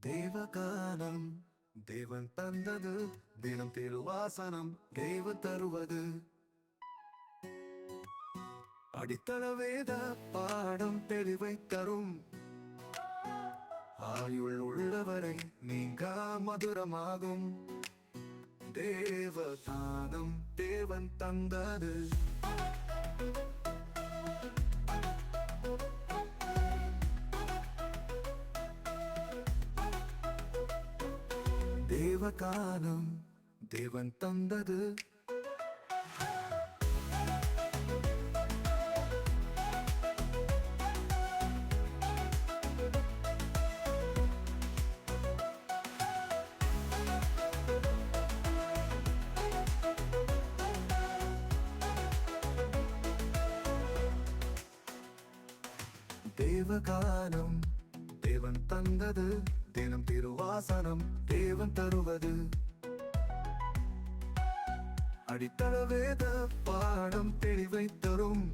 தேவகானம். தேவன் தந்தது தினம் திருவாசனம் தேவ தருவது. அடித்தள வேத பாடம் தெளிவை தரும். ஆயுள் உள்ளவரை நீங்க மதுரமாகும். தேவதானம் தேவன் தந்தது. தேவகானம் தேவன் தந்தது தேவகானம் தேவன் தந்தது. தினம் திருவாசனம் தேவன் தருவது. அடித்தளவேத பாடம் தெளிவை தரும்.